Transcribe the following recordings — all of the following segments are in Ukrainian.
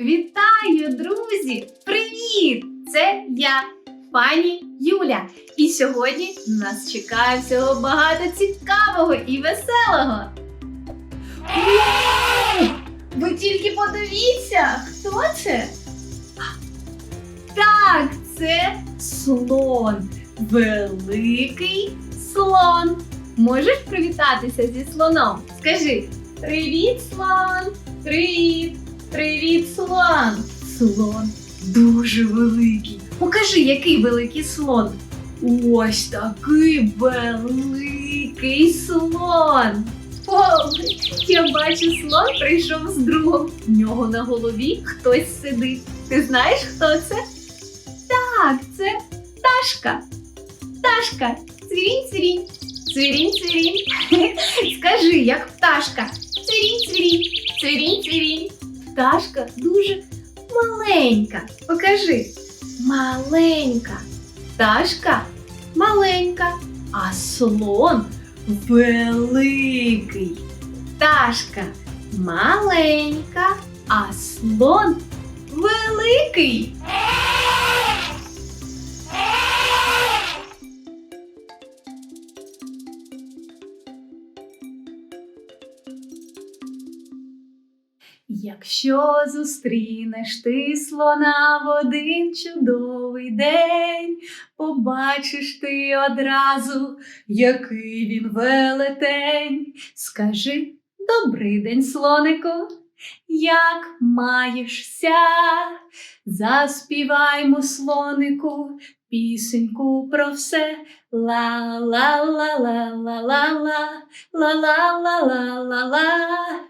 Вітаю, друзі! Привіт! Це я, пані Юля. І сьогодні нас чекає всього багато цікавого і веселого. Ви тільки подивіться, хто це? Так, це слон. Великий слон. Можеш привітатися зі слоном? Скажи Привіт, слон! Привіт! Привіт, слон! Слон дуже великий. Покажи, який великий слон. Ось такий великий слон. О, я бачу, слон прийшов з другом. В нього на голові хтось сидить. Ти знаєш, хто це? Так, це пташка. Пташка. Цвірінь, цвірінь. Цвірінь, цвірінь. Скажи, як пташка. Цвірінь, цвірінь. Цвірінь, цвірінь. Пташка дуже маленька. Покажи. Маленька. Пташка маленька, а слон великий. Пташка маленька, а слон великий. Якщо зустрінеш ти слона в один чудовий день, побачиш ти одразу, який він велетень. Скажи добрий день, слонику, як маєшся? Заспіваймо слонику пісеньку про все. ла ла ла ла ла ла ла ла ла ла ла ла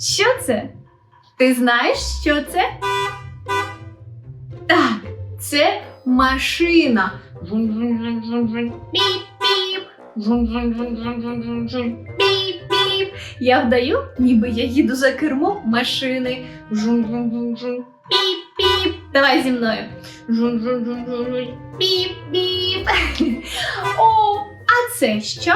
Що це? Ти знаєш, що це? Так, це машина. Піп-піп. Піп-піп. Я вдаю, ніби я їду за кермом машини. Піп-піп. Давай зі мною. Піп-піп. О, а це що?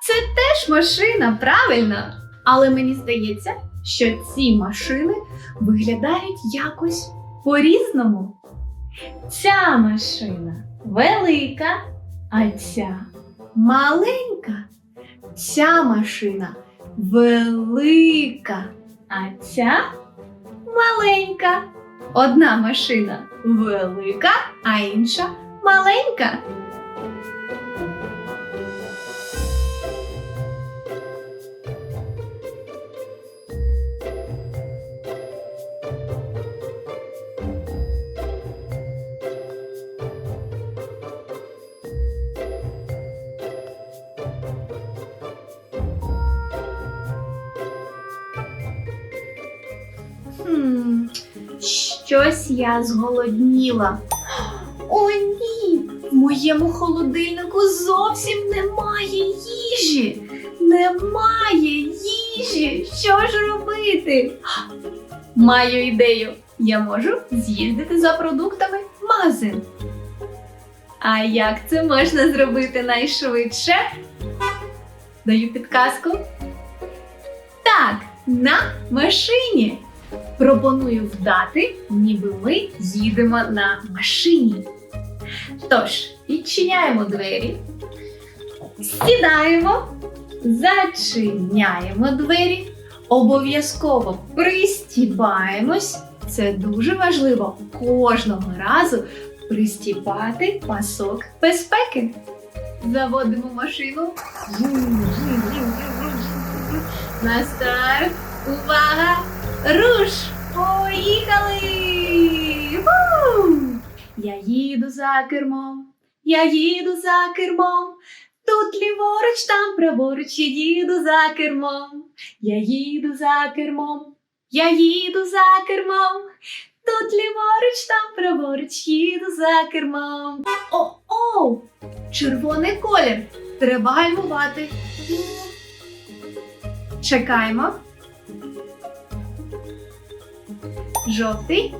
Це теж машина, правильно? Але мені здається, що ці машини виглядають якось по-різному. Ця машина велика, а ця маленька. Ця машина велика, а ця маленька. Одна машина велика, а інша маленька. Я зголодніла. О, ні! В моєму холодильнику зовсім немає їжі. Немає їжі. Що ж робити? Маю ідею. Я можу з'їздити за продуктами в магазин. А як це можна зробити найшвидше? Даю підказку. Так, на машині. Пропоную вдати, ніби ми їдемо на машині. Тож, відчиняємо двері, сідаємо, зачиняємо двері, обов'язково пристібаємось. Це дуже важливо кожного разу пристібати пасок безпеки. Заводимо машину. На старт. Увага! Руш! Поїхали! Ву! Я їду за кермом, я їду за кермом. Тут ліворуч, там праворуч, я їду за кермом. Я їду за кермом, я їду за кермом. Тут ліворуч, там праворуч, їду за кермом. О-о! Червоний колір. Треба гальмувати. Чекаємо. Жовтий.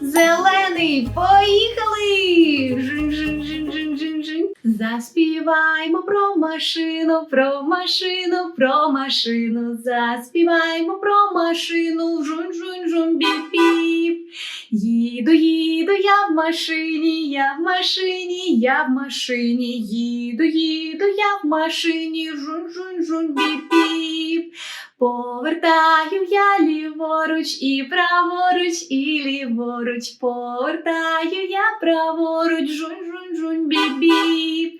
Зелений. Поїхали! Жин, жин, жин, жин, жин, жин. Заспіваймо про машину, про машину, про машину. Заспіваймо про машину. Жун, жун, жун, біп, біп. Їду, їду, я в машині, я в машині, я в машині. Їду, їду, я в машині. Жун, жун, жун, біп, біп. Повертаю я ліворуч і праворуч, і ліворуч. Повертаю я праворуч, жунь, жунь, жунь, біп-біп.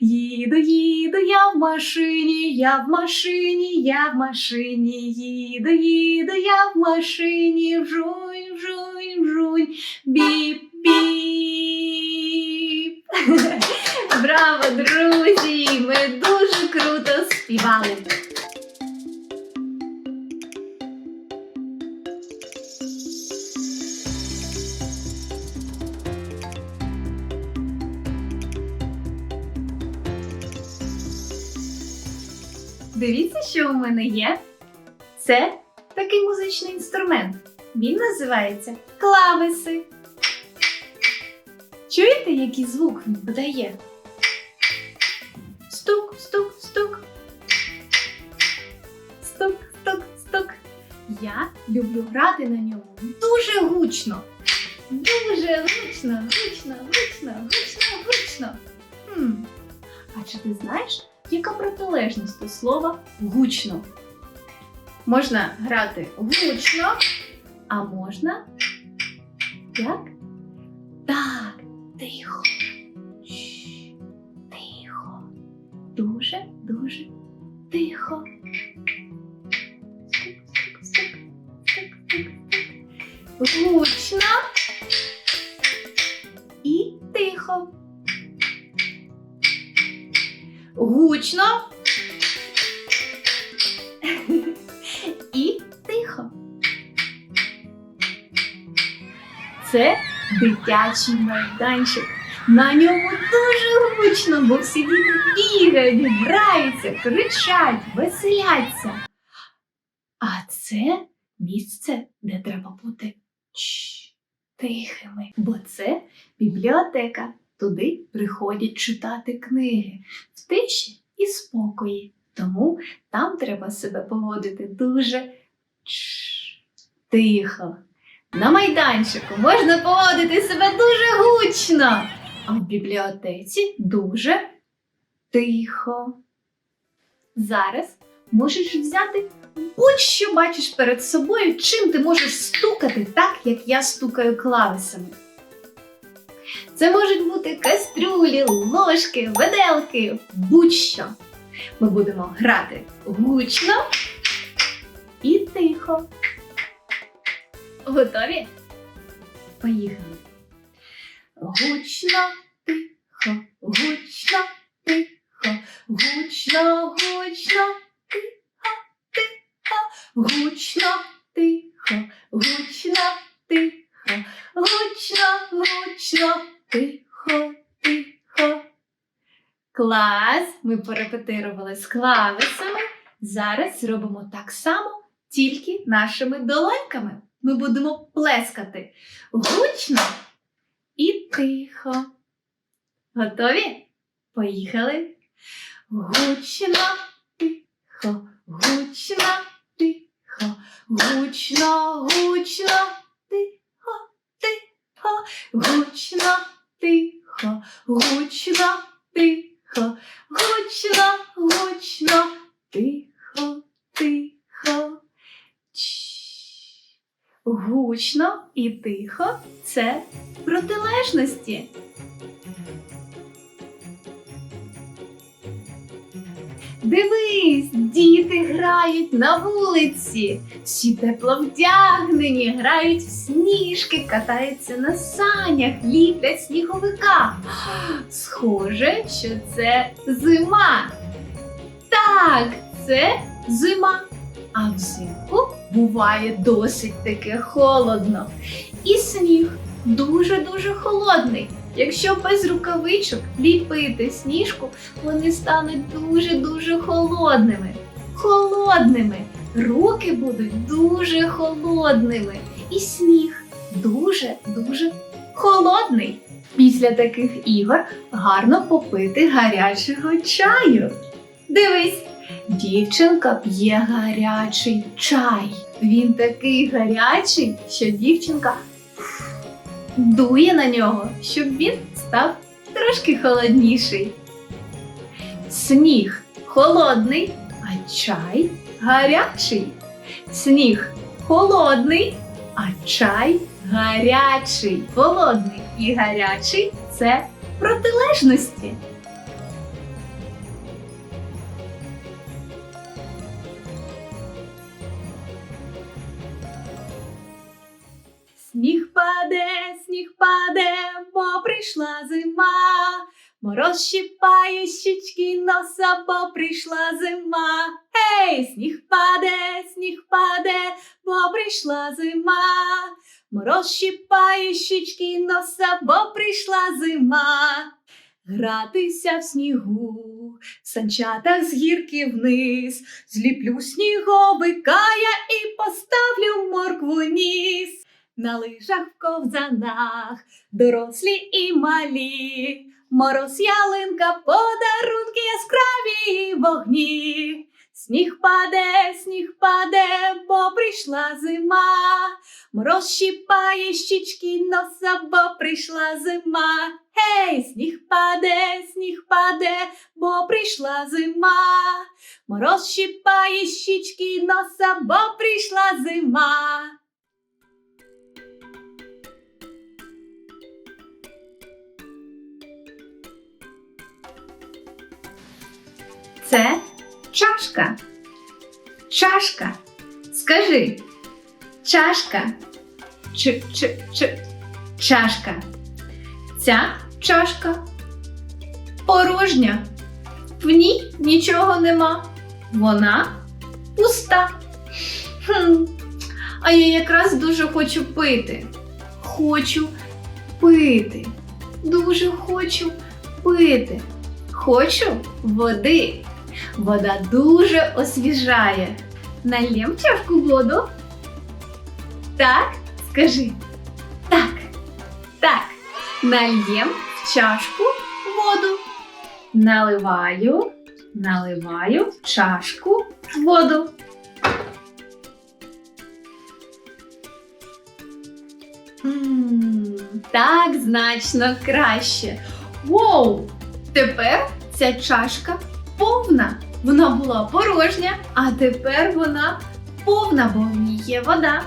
Їду, їду, я в машині, я в машині, я в машині, їду, їду, я в машині, жунь, жунь, жунь, біп-біп. Браво, друзі! Ми дуже круто співали. Дивіться, що у мене є. Це такий музичний інструмент. Він називається клавеси. Чуєте, який звук він видає? Стук, стук, стук. Стук, стук, стук. Я люблю грати на ньому дуже гучно. Дуже гучно, гучно, гучно, гучно, гучно. Хм. А чи ти знаєш, яка протилежність до слова гучно? Можна грати гучно, а можна як? Так, тихо. Тихо. Дуже, дуже тихо. Гучно Це дитячий майданчик. На ньому дуже гучно, бо всі діти бігають, граються, кричать, веселяться. А це місце, де треба бути тихими, бо це бібліотека. Туди приходять читати книги в тиші і спокої. Тому там треба себе поводити дуже тихо. На майданчику можна поводити себе дуже гучно, а в бібліотеці дуже тихо. Зараз можеш взяти будь-що бачиш перед собою, чим ти можеш стукати так, як я стукаю клавесами. Це можуть бути кастрюлі, ложки, виделки, будь-що. Ми будемо грати гучно і тихо. Готові? Поїхали. Гучно, тихо, гучно, тихо, гучно, гучно, тихо, тихо, гучно, тихо, гучно, тихо, гучно, гучно, тихо, тихо. Клас! Ми порепетирували з клавесами. Зараз зробимо так само, тільки нашими долоньками. Ми будемо плескати гучно і тихо. Готові? Поїхали. Гучно, тихо, гучно, тихо, гучно, гучно, тихо, тихо, гучно, тихо, гучно, тихо, гучно, гучно, тихо, тихо. Гучно і тихо це протилежності. Дивись, діти грають на вулиці, всі тепло вдягнені, грають в сніжки, катаються на санях, ліплять сніговика. Схоже, що це зима. Так, це зима. А взимку буває досить таке холодно. І сніг дуже-дуже холодний. Якщо без рукавичок ліпити сніжку, вони стануть дуже-дуже холодними. Холодними. Руки будуть дуже холодними. І сніг дуже-дуже холодний. Після таких ігор гарно попити гарячого чаю. Дивись, дівчинка п'є гарячий чай. Він такий гарячий, що дівчинка дує на нього, щоб він став трошки холодніший. Сніг холодний, а чай гарячий. Сніг холодний, а чай гарячий. Холодний і гарячий це протилежності. Сніг паде, сніг паде, бо прийшла зима. Мороз щипає щічки носа, бо прийшла зима. Ей, сніг паде, сніг паде, бо прийшла зима. Мороз щипає щічки носа, бо прийшла зима. Гратися в снігу, в санчатах з гірки вниз, зліплю сніговика я і поставлю моркву ніс. На лижах в ковзанах, дорослі і малі, мороз ялинка, подарунки яскраві вогні. Сніг паде, сніг паде, бо прийшла зима. Мороз щіпає щічки носа, бо прийшла зима. Гей, сніг паде, сніг паде, бо прийшла зима. Мороз щіпає щічки носа, бо прийшла зима. Це чашка. Чашка. Скажи. Чашка. Ч, ч, ч, чашка. Ця чашка порожня. В ній нічого нема. Вона пуста. Хм. А я якраз дуже хочу пити. Хочу пити. Дуже хочу пити. Хочу води. Вода дуже освіжає. Нальєм чашку воду. Так, скажи. Так, так. Нальєм в чашку воду. Наливаю, наливаю в чашку воду. Так значно краще. Воу! Тепер ця чашка повна. Вона була порожня, а тепер вона повна, бо в ній є вода.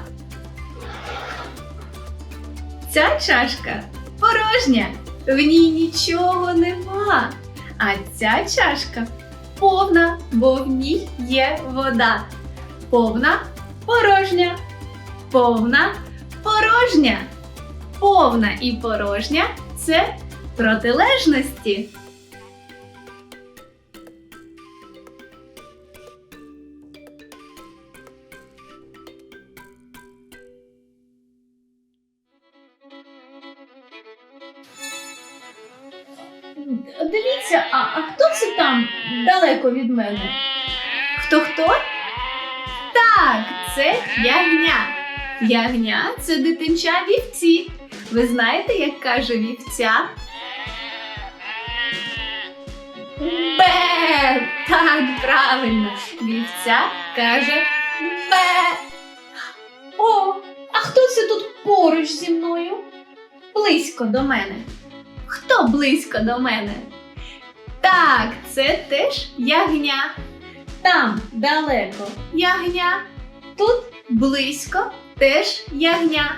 Ця чашка порожня, в ній нічого нема. А ця чашка повна, бо в ній є вода. Повна порожня. Повна порожня. Повна і порожня це протилежності. Далеко від мене? Хто хто? Так, це ягня. Ягня це дитинча вівці. Ви знаєте, як каже вівця? Бе! Так, правильно. Вівця каже бе. О, а хто це тут поруч зі мною? Близько до мене. Хто близько до мене? Так, це теж ягня. Там далеко ягня. Тут близько теж ягня.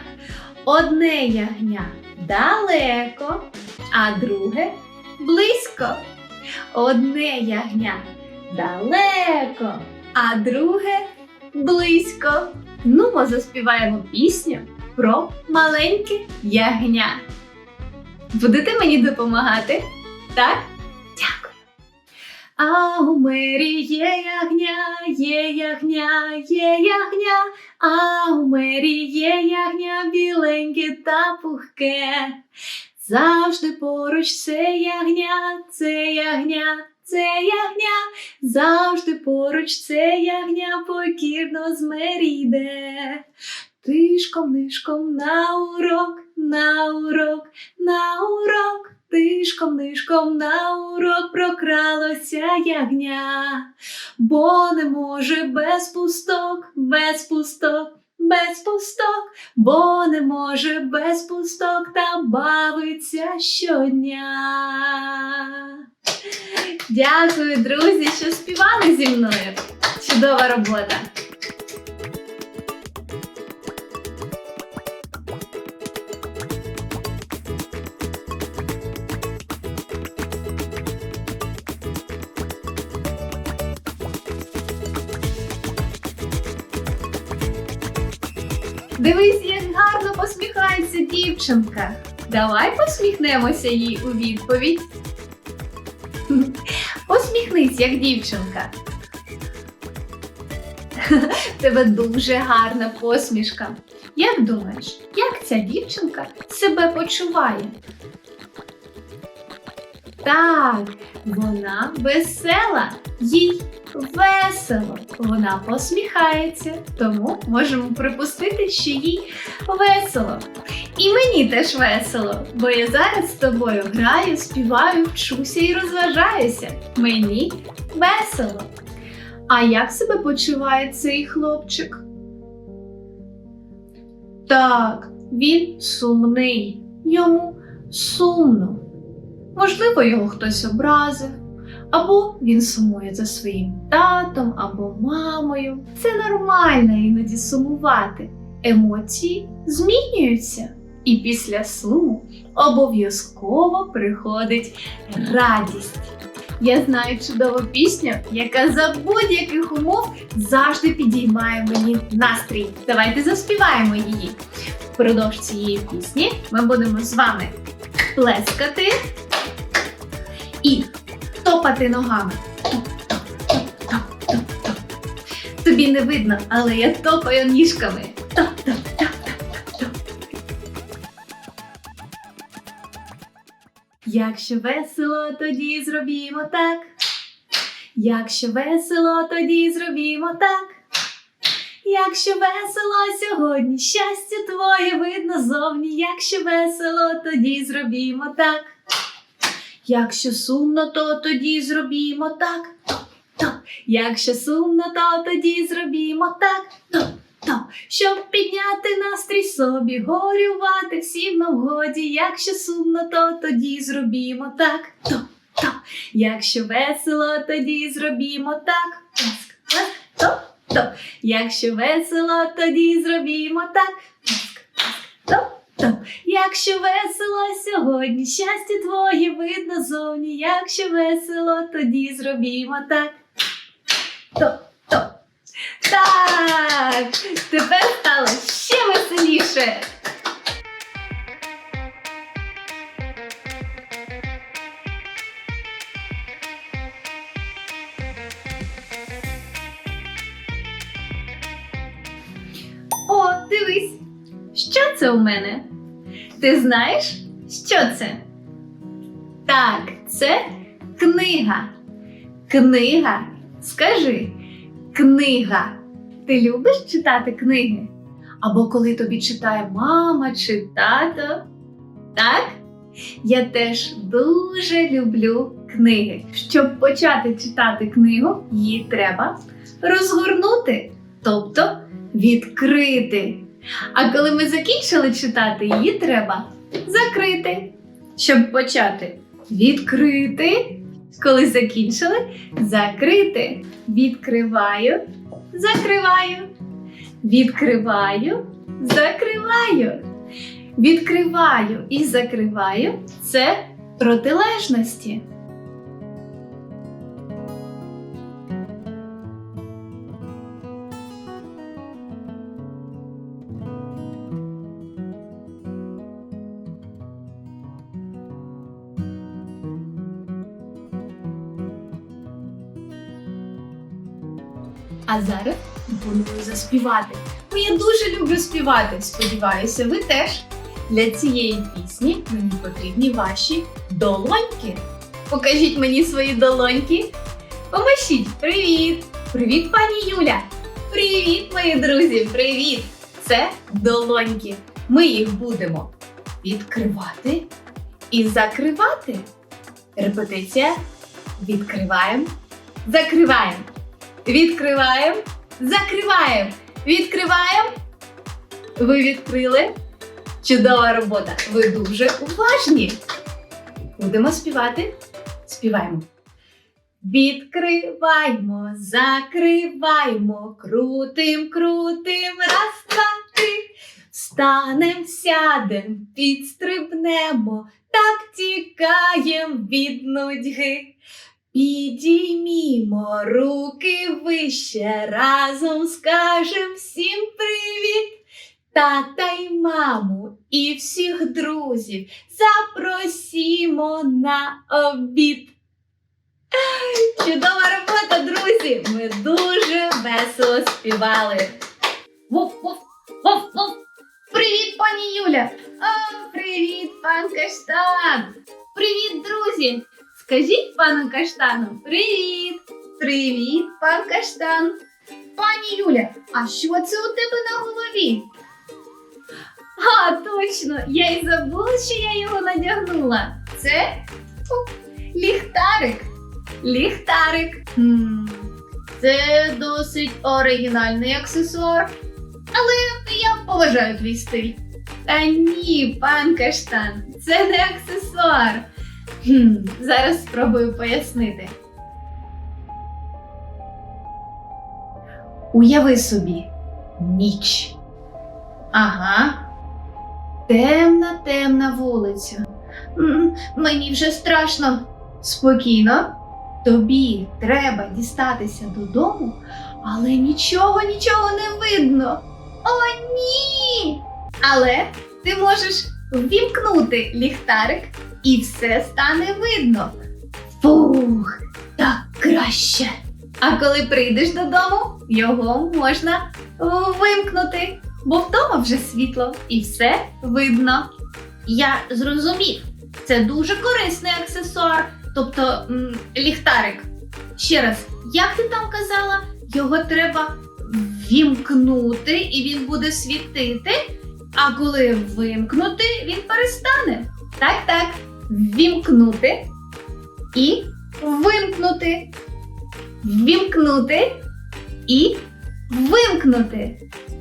Одне ягня далеко, а друге близько. Одне ягня далеко, а друге близько. Ну, ми заспіваємо пісню про маленьке ягня. Будете мені допомагати? Так? А у мері є ягня, є ягня, є ягня, а у мері є ягня біленьке та пухке. Завжди поруч це ягня, це ягня, це ягня, завжди поруч це ягня покірно з мері йде. Тишком нишком на урок, на урок, на урок, тишком нишком на урок прокралося ягня, бо не може без пусток, без пусток, без пусток, бо не може без пусток та бавиться щодня. Дякую, друзі, що співали зі мною. Чудова робота. Дивись, як гарно посміхається дівчинка. Давай посміхнемося їй у відповідь. Посміхнись, як дівчинка. Тебе дуже гарна посмішка. Як думаєш, як ця дівчинка себе почуває? Так, вона весела, їй весело. Вона посміхається, тому можемо припустити, що їй весело. І мені теж весело, бо я зараз з тобою граю, співаю, вчуся і розважаюся. Мені весело. А як себе почуває цей хлопчик? Так, він сумний, йому сумно. Можливо, його хтось образив, або він сумує за своїм татом або мамою. Це нормально іноді сумувати. Емоції змінюються, і після суму обов'язково приходить радість. Я знаю чудову пісню, яка за будь-яких умов завжди підіймає мені настрій. Давайте заспіваємо її. Впродовж цієї пісні ми будемо з вами плескати і топати ногами. Тобі не видно, але я топаю ніжками. Якщо весело, тоді зробімо так. Якщо весело, тоді зробімо так. Якщо весело сьогодні, щастя твоє видно зовні. Якщо весело, тоді зробімо так. Якщо сумно, то тоді зробімо так. Топ-топ. Якщо сумно, то тоді зробімо так. Топ-топ. Щоб підняти настрій собі, горювати всім на вгоді. Якщо сумно, то тоді зробімо так. Топ-топ. Якщо весело, тоді зробімо так. Плеск, плеск, топ-топ. Якщо весело, тоді зробімо так. Плеск, плеск, топ-топ. Якщо весело сьогодні, щастя твоє видно зовні. Якщо весело, тоді зробімо так. Топ-топ. Так, тепер стало ще веселіше. О, дивись, що це у мене? Ти знаєш, що це? Так, це книга. Книга. Скажи, книга. Ти любиш читати книги? Або коли тобі читає мама чи тато? Так? Я теж дуже люблю книги. Щоб почати читати книгу, її треба розгорнути, тобто відкрити. А коли ми закінчили читати, її треба закрити. Щоб почати відкрити. Коли закінчили, закрити. Відкриваю, закриваю. Відкриваю, закриваю. Відкриваю і закриваю це протилежності. А зараз пропоную заспівати. Бо я дуже люблю співати. Сподіваюся, ви теж. Для цієї пісні мені потрібні ваші долоньки. Покажіть мені свої долоньки. Помашіть. Привіт! Привіт, пані Юля! Привіт, мої друзі! Привіт! Це долоньки. Ми їх будемо відкривати і закривати. Репетиція. Відкриваємо, закриваємо. Відкриваємо, закриваємо. Відкриваємо. Ви відкрили. Чудова робота. Ви дуже уважні. Будемо співати. Співаємо. Відкриваймо, закриваймо, крутим, крутим, раз, два, три. Встанем, сядем, підстрибнемо, так тікаєм від нудьги. Підіймімо руки вище, разом скажем всім привіт. Тата й маму і всіх друзів запросімо на обід. Чудова робота, друзі! Ми дуже весело співали. Вов, вов, вов, вов. Привіт, пані Юля! О, привіт, пан Каштан! Привіт, друзі! Скажіть пану Каштану привіт! Привіт, пан Каштан! Пані Юля, а що це у тебе на голові? А, точно! Я й забула, що я його надягнула. Це фу, ліхтарик. Ліхтарик. Хм, це досить оригінальний аксесуар. Але я поважаю твій стиль. Та ні, пан Каштан, це не аксесуар. Хм, зараз спробую пояснити. Уяви собі ніч. Ага. Темна, темна вулиця. Мені вже страшно. Спокійно. Тобі треба дістатися додому, але нічого, нічого не видно. О, ні! Але ти можеш ввімкнути ліхтарик і все стане видно. Фух, так краще. А коли прийдеш додому, його можна вимкнути, бо вдома вже світло і все видно. Я зрозумів, це дуже корисний аксесуар, тобто м, ліхтарик. Ще раз, як ти там казала, його треба вімкнути і він буде світити. А коли вимкнути, він перестане. Так, так. Вімкнути і вимкнути. Вімкнути і вимкнути.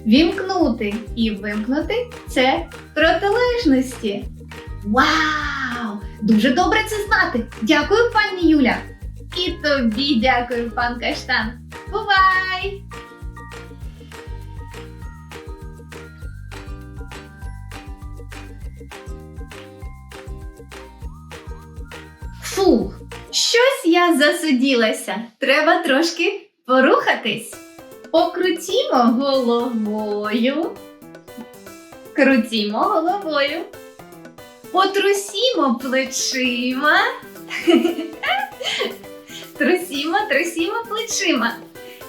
Вімкнути і вимкнути це протилежності. Вау! Дуже добре це знати. Дякую, пані Юля. І тобі дякую, пан Каштан. Бувай! Щось я засиділася. Треба трошки порухатись. Покрутімо головою. Крутімо головою. Потрусімо плечима. Трусімо, трусімо плечима.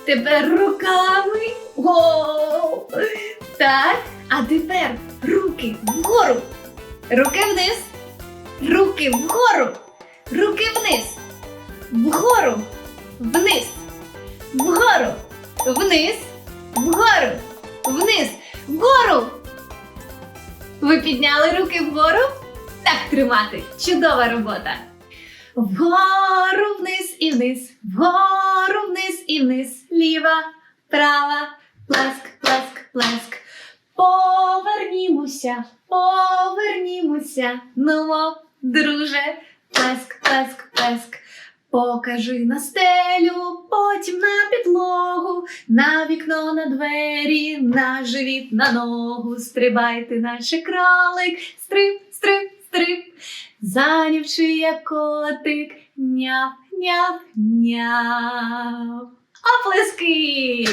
Тепер руками. О! Так, а тепер руки вгору. Руки вниз. Руки вгору. Руки вниз. Вгору. Вниз. Вгору. Вниз. Вгору. Вниз. Вгору. Ви підняли руки вгору? Так тримати. Чудова робота. Вгору вниз і вниз. Вгору вниз і вниз. Ліва, права. Плеск, плеск, плеск. Повернімося, повернімося. Нумо, друже. Плеск, плеск, плеск. Покажи на стелю, потім на підлогу, на вікно, на двері, на живіт, на ногу. Стрибайте, наче кролик, стрип, стрип, стрип. Занявши як котик, няв, няв, няв. Оплески!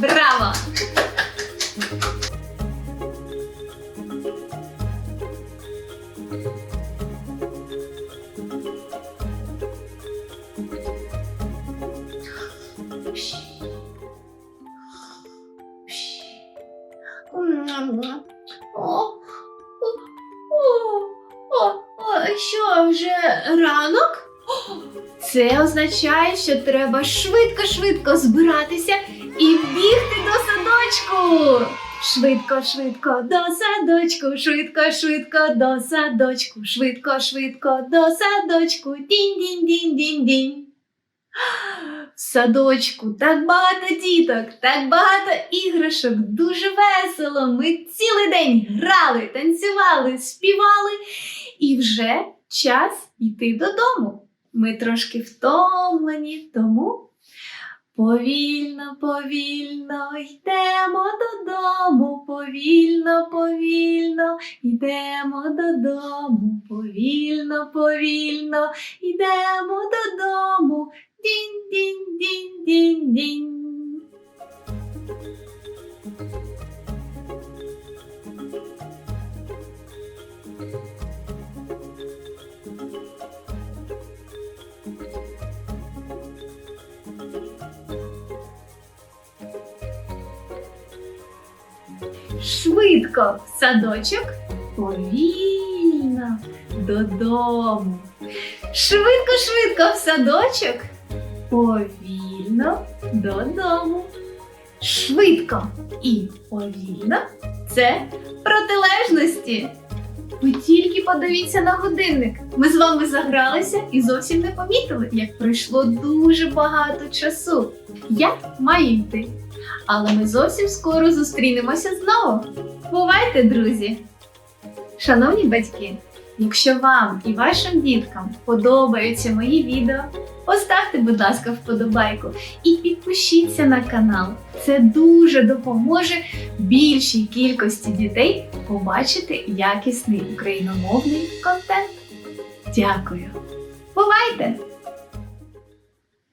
Браво! Це означає, що треба швидко-швидко збиратися і бігти до садочку. Швидко, швидко до садочку, швидко, швидко до садочку, швидко, швидко до садочку. Дінь. В садочку так багато діток, так багато іграшок, дуже весело. Ми цілий день грали, танцювали, співали, і вже час йти додому. Ми трошки втомлені, тому повільно, повільно йдемо додому, повільно, повільно йдемо додому, повільно, повільно йдемо додому. Дінь, Швидко в садочок, повільно додому. Швидко, швидко в садочок, повільно додому. Швидко і повільно це протилежності. Ви тільки подивіться на годинник. Ми з вами загралися і зовсім не помітили, як пройшло дуже багато часу. Я маю йти. Але ми зовсім скоро зустрінемося знову. Бувайте, друзі! Шановні батьки, якщо вам і вашим діткам подобаються мої відео, поставте, будь ласка, вподобайку і підпишіться на канал. Це дуже допоможе більшій кількості дітей побачити якісний україномовний контент. Дякую! Бувайте!